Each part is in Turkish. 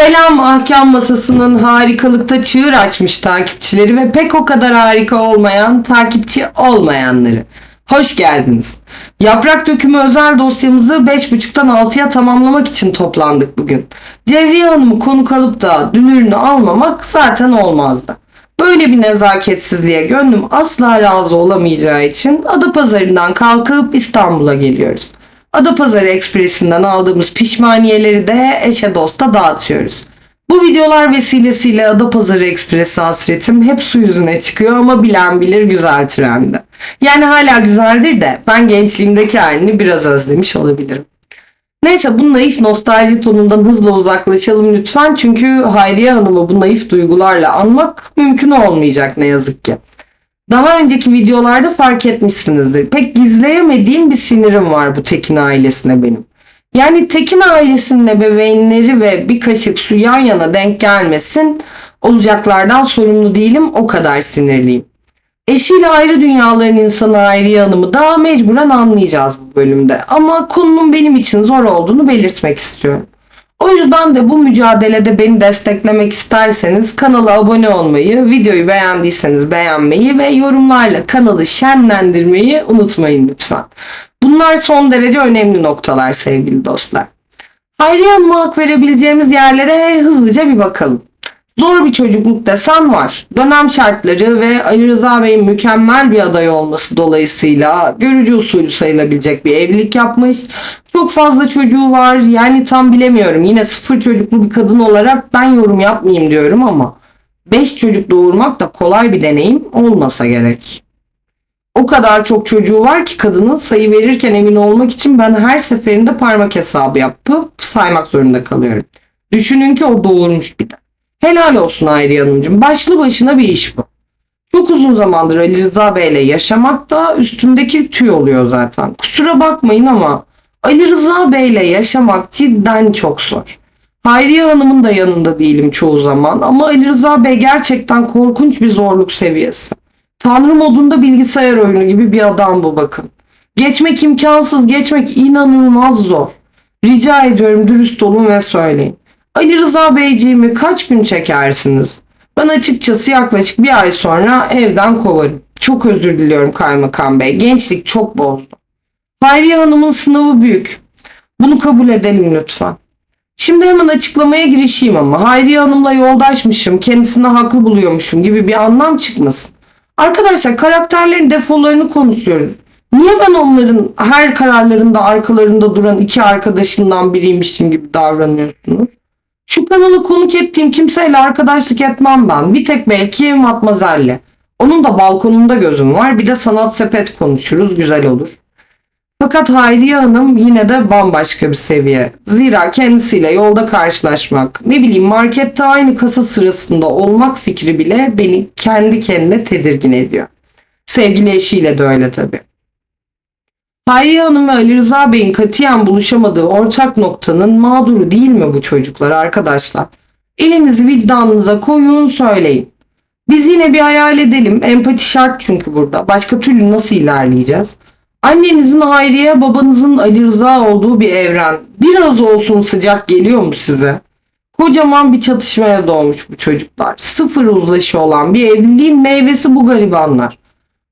Selam ahkam masasının harikalıkta çığır açmış takipçileri ve pek o kadar harika olmayan takipçi olmayanları. Hoş geldiniz. Yaprak dökümü özel dosyamızı 5.30'dan 6'ya tamamlamak için toplandık bugün. Cevriye Hanım'ı konuk alıp da dünürünü almamak zaten olmazdı. Böyle bir nezaketsizliğe gönlüm asla razı olamayacağı için Adapazarı'ndan kalkıp İstanbul'a geliyoruz. Adapazarı Ekspresi'nden aldığımız pişmaniyeleri de eşe dosta dağıtıyoruz. Bu videolar vesilesiyle Adapazarı Ekspresi hasretim hep su yüzüne çıkıyor ama bilen bilir güzel trendi. Yani hala güzeldir de ben gençliğimdeki halini biraz özlemiş olabilirim. Neyse bu naif nostalji tonundan hızla uzaklaşalım lütfen çünkü Hayriye Hanım'ı bu naif duygularla anmak mümkün olmayacak ne yazık ki. Daha önceki videolarda fark etmişsinizdir. Pek gizleyemediğim bir sinirim var bu Tekin ailesine benim. Yani Tekin ailesinin ebeveynleri ve bir kaşık su yan yana denk gelmesin olacaklardan sorumlu değilim o kadar sinirliyim. Eşiyle ayrı dünyaların insanı Hayriye Hanım'ı da mecburen anlayacağız bu bölümde. Ama konunun benim için zor olduğunu belirtmek istiyorum. O yüzden de bu mücadelede beni desteklemek isterseniz kanala abone olmayı, videoyu beğendiyseniz beğenmeyi ve yorumlarla kanalı şenlendirmeyi unutmayın lütfen. Bunlar son derece önemli noktalar sevgili dostlar. Hayriye Hanım'a hak verebileceğimiz yerlere hızlıca bir bakalım. Zor bir çocukluk desen var. Dönem şartları ve Ali Rıza Bey'in mükemmel bir aday olması dolayısıyla görücü usulü sayılabilecek bir evlilik yapmış. Çok fazla çocuğu var. Yani tam bilemiyorum. Yine sıfır çocuklu bir kadın olarak ben yorum yapmayayım diyorum ama 5 çocuk doğurmak da kolay bir deneyim olmasa gerek. O kadar çok çocuğu var ki kadının sayı verirken emin olmak için ben her seferinde parmak hesabı yapıp saymak zorunda kalıyorum. Düşünün ki o doğurmuş bir de. Helal olsun Hayriye Hanımcığım. Başlı başına bir iş bu. Çok uzun zamandır Ali Rıza Bey'le yaşamak da üstündeki tüy oluyor zaten. Kusura bakmayın ama Ali Rıza Bey'le yaşamak cidden çok zor. Hayriye Hanım'ın da yanında değilim çoğu zaman ama Ali Rıza Bey gerçekten korkunç bir zorluk seviyesi. Tanrı modunda bilgisayar oyunu gibi bir adam bu bakın. Geçmek imkansız, geçmek inanılmaz zor. Rica ediyorum dürüst olun ve söyleyin. Ali Rıza Beyciğimi kaç gün çekersiniz? Ben açıkçası yaklaşık bir ay sonra evden kovarım. Çok özür diliyorum Kaymakam Bey. Gençlik çok bozdu. Hayriye Hanım'ın sınavı büyük. Bunu kabul edelim lütfen. Şimdi hemen açıklamaya girişeyim ama Hayriye Hanım'la yoldaşmışım, kendisini haklı buluyormuşum gibi bir anlam çıkmasın. Arkadaşlar karakterlerin defolarını konuşuyoruz. Niye ben onların her kararlarında arkalarında duran iki arkadaşından biriymişim gibi davranıyorsunuz? Şu kanalı konuk ettiğim kimseyle arkadaşlık etmem ben. Bir tek belki Matmazel'le. Onun da balkonunda gözüm var. Bir de sanat sepet konuşuruz. Güzel olur. Fakat Hayriye Hanım yine de bambaşka bir seviye. Zira kendisiyle yolda karşılaşmak, ne bileyim markette aynı kasa sırasında olmak fikri bile beni kendi kendine tedirgin ediyor. Sevgili eşiyle de öyle tabii. Hayriye Hanım ve Ali Rıza Bey'in katiyen buluşamadığı ortak noktanın mağduru değil mi bu çocuklar arkadaşlar? Elinizi vicdanınıza koyun söyleyin. Biz yine bir hayal edelim. Empati şart çünkü burada. Başka türlü nasıl ilerleyeceğiz? Annenizin Hayriye, babanızın Ali Rıza olduğu bir evren. Biraz olsun sıcak geliyor mu size? Kocaman bir çatışmaya doğmuş bu çocuklar. Sıfır uzlaşı olan bir evliliğin meyvesi bu garibanlar.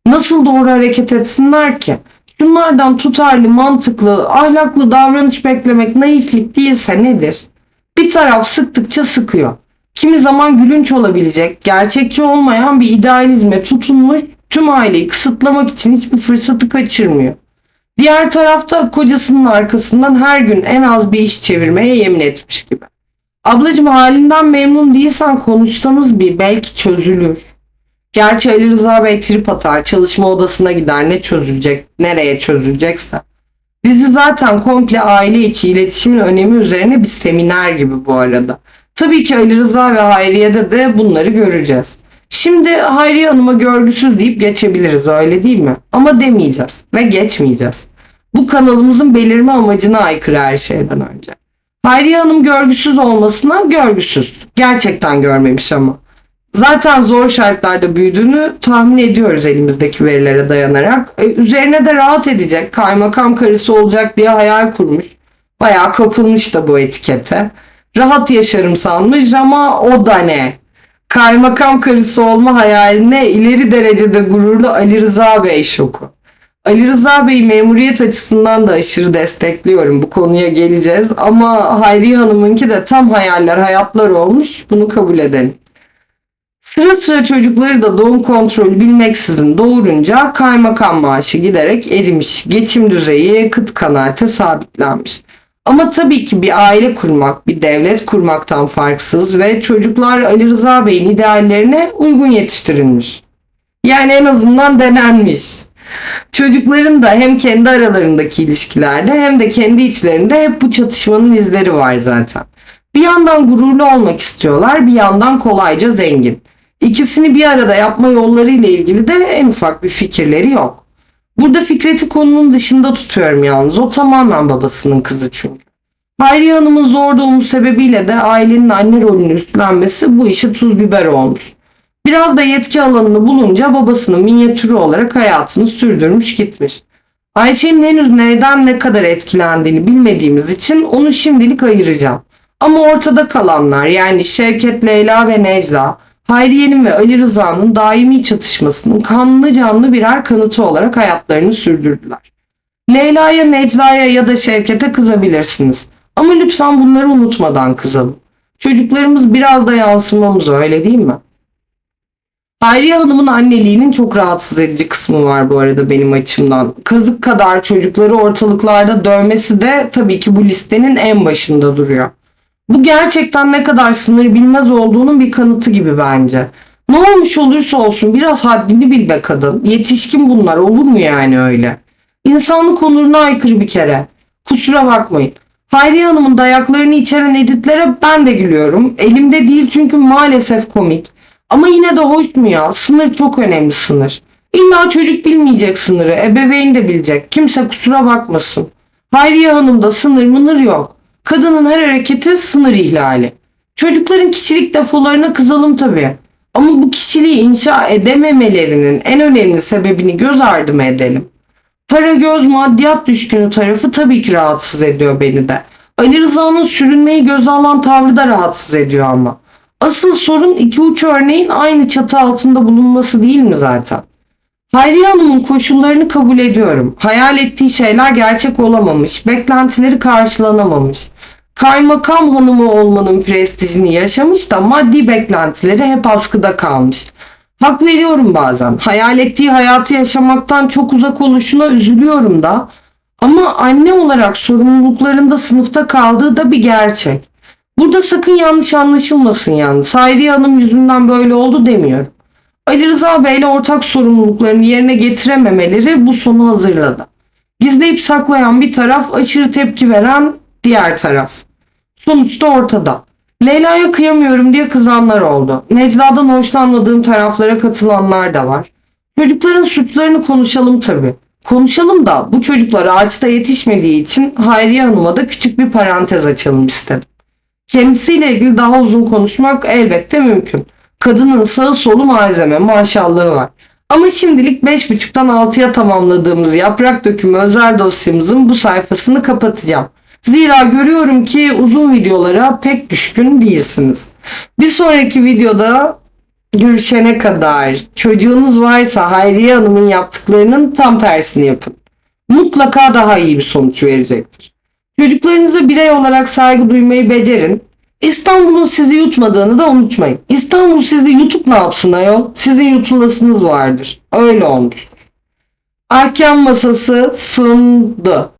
Nasıl doğru hareket etsinler ki? Şunlardan tutarlı, mantıklı, ahlaklı davranış beklemek naiflik değilse nedir? Bir taraf sıktıkça sıkıyor. Kimi zaman gülünç olabilecek, gerçekçi olmayan bir idealizme tutunmuş tüm aileyi kısıtlamak için hiçbir fırsatı kaçırmıyor. Diğer tarafta kocasının arkasından her gün en az bir iş çevirmeye yemin etmiş gibi. Ablacım halinden memnun değilsen konuşsanız bir belki çözülür. Gerçi Ali Rıza Bey trip atar, çalışma odasına gider ne çözülecek, nereye çözülecekse. Dizi zaten komple aile içi iletişimin önemi üzerine bir seminer gibi bu arada. Tabii ki Ali Rıza ve Hayriye'de de bunları göreceğiz. Şimdi Hayriye Hanım'a görgüsüz deyip geçebiliriz öyle değil mi? Ama demeyeceğiz ve geçmeyeceğiz. Bu kanalımızın belirme amacına aykırı her şeyden önce. Hayriye Hanım görgüsüz olmasına görgüsüz. Gerçekten görmemiş ama. Zaten zor şartlarda büyüdüğünü tahmin ediyoruz elimizdeki verilere dayanarak. E, üzerine de rahat edecek, kaymakam karısı olacak diye hayal kurmuş. Bayağı kapılmış da bu etikete. Rahat yaşarım sanmış ama o da ne? Kaymakam karısı olma hayaline ileri derecede gururlu Ali Rıza Bey şoku. Ali Rıza Bey'i memuriyet açısından da aşırı destekliyorum. Bu konuya geleceğiz. Ama Hayriye Hanım'ınki de tam hayaller hayatlar olmuş. Bunu kabul edelim. Sıra sıra çocukları da doğum kontrolü bilmeksizin doğurunca kaymakam maaşı giderek erimiş. Geçim düzeyi kıt kanaate sabitlenmiş. Ama tabii ki bir aile kurmak, bir devlet kurmaktan farksız ve çocuklar Ali Rıza Bey'in ideallerine uygun yetiştirilmiş. Yani en azından denenmiş. Çocukların da hem kendi aralarındaki ilişkilerde hem de kendi içlerinde hep bu çatışmanın izleri var zaten. Bir yandan gururlu olmak istiyorlar, bir yandan kolayca zengin. İkisini bir arada yapma yolları ile ilgili de en ufak bir fikirleri yok. Burada Fikret'i konunun dışında tutuyorum yalnız. O tamamen babasının kızı çünkü. Hayriye Hanım'ın zor doğumu sebebiyle de ailenin anne rolünü üstlenmesi bu işe tuz biber olmuş. Biraz da yetki alanını bulunca babasının minyatürü olarak hayatını sürdürmüş gitmiş. Ayşe'nin henüz neyden ne kadar etkilendiğini bilmediğimiz için onu şimdilik ayıracağım. Ama ortada kalanlar yani Şevket, Leyla ve Necla, Hayriye'nin ve Ali Rıza'nın daimi çatışmasının kanlı canlı birer kanıtı olarak hayatlarını sürdürdüler. Leyla'ya, Necla'ya ya da Şevket'e kızabilirsiniz. Ama lütfen bunları unutmadan kızalım. Çocuklarımız biraz da yansımamız öyle değil mi? Hayriye Hanım'ın anneliğinin çok rahatsız edici kısmı var bu arada benim açımdan. Kazık kadar çocukları ortalıklarda dövmesi de tabii ki bu listenin en başında duruyor. Bu gerçekten ne kadar sınır bilmez olduğunun bir kanıtı gibi bence. Ne olmuş olursa olsun biraz haddini bil be kadın. Yetişkin bunlar olur mu yani öyle? İnsanlık onuruna aykırı bir kere. Kusura bakmayın. Hayriye Hanım'ın dayaklarını içeren editlere ben de gülüyorum. Elimde değil çünkü maalesef komik. Ama yine de hoş mu ya? Sınır çok önemli sınır. İlla çocuk bilmeyecek sınırı. Ebeveyn de bilecek. Kimse kusura bakmasın. Hayriye Hanım'da sınır mınır yok. Kadının her hareketi sınır ihlali. Çocukların kişilik defolarına kızalım tabii. Ama bu kişiliği inşa edememelerinin en önemli sebebini göz ardı mı edelim? Para göz maddiyat düşkünü tarafı tabii ki rahatsız ediyor beni de. Ali Rıza'nın sürünmeyi göze alan tavrı da rahatsız ediyor ama. Asıl sorun iki uç örneğin aynı çatı altında bulunması değil mi zaten? Hayriye Hanım'ın koşullarını kabul ediyorum. Hayal ettiği şeyler gerçek olamamış, beklentileri karşılanamamış. Kaymakam hanımı olmanın prestijini yaşamış da maddi beklentileri hep askıda kalmış. Hak veriyorum bazen. Hayal ettiği hayatı yaşamaktan çok uzak oluşuna üzülüyorum da. Ama anne olarak sorumluluklarında sınıfta kaldığı da bir gerçek. Burada sakın yanlış anlaşılmasın yani. Hayriye Hanım yüzünden böyle oldu demiyorum. Ali Rıza Bey ile ortak sorumluluklarını yerine getirememeleri bu sonu hazırladı. Gizleyip saklayan bir taraf, aşırı tepki veren diğer taraf. Sonuçta ortada. Leyla'ya kıyamıyorum diye kızanlar oldu. Necla'dan hoşlanmadığım taraflara katılanlar da var. Çocukların suçlarını konuşalım tabii. Konuşalım da bu çocuklar ağaçta yetişmediği için Hayriye Hanım'a da küçük bir parantez açalım istedim. Kendisiyle ilgili daha uzun konuşmak elbette mümkün. Kadının sağı solu malzeme maşallahı var. Ama şimdilik 5.5'tan 6'ya tamamladığımız yaprak dökümü özel dosyamızın bu sayfasını kapatacağım. Zira görüyorum ki uzun videolara pek düşkün değilsiniz. Bir sonraki videoda görüşene kadar çocuğunuz varsa Hayriye Hanım'ın yaptıklarının tam tersini yapın. Mutlaka daha iyi bir sonuç verecektir. Çocuklarınıza birey olarak saygı duymayı becerin. İstanbul'un sizi yutmadığını da unutmayın. İstanbul sizi yutup ne yapsın ayol? Sizin yutulasınız vardır. Öyle olmuş. Ahkam masası sundu.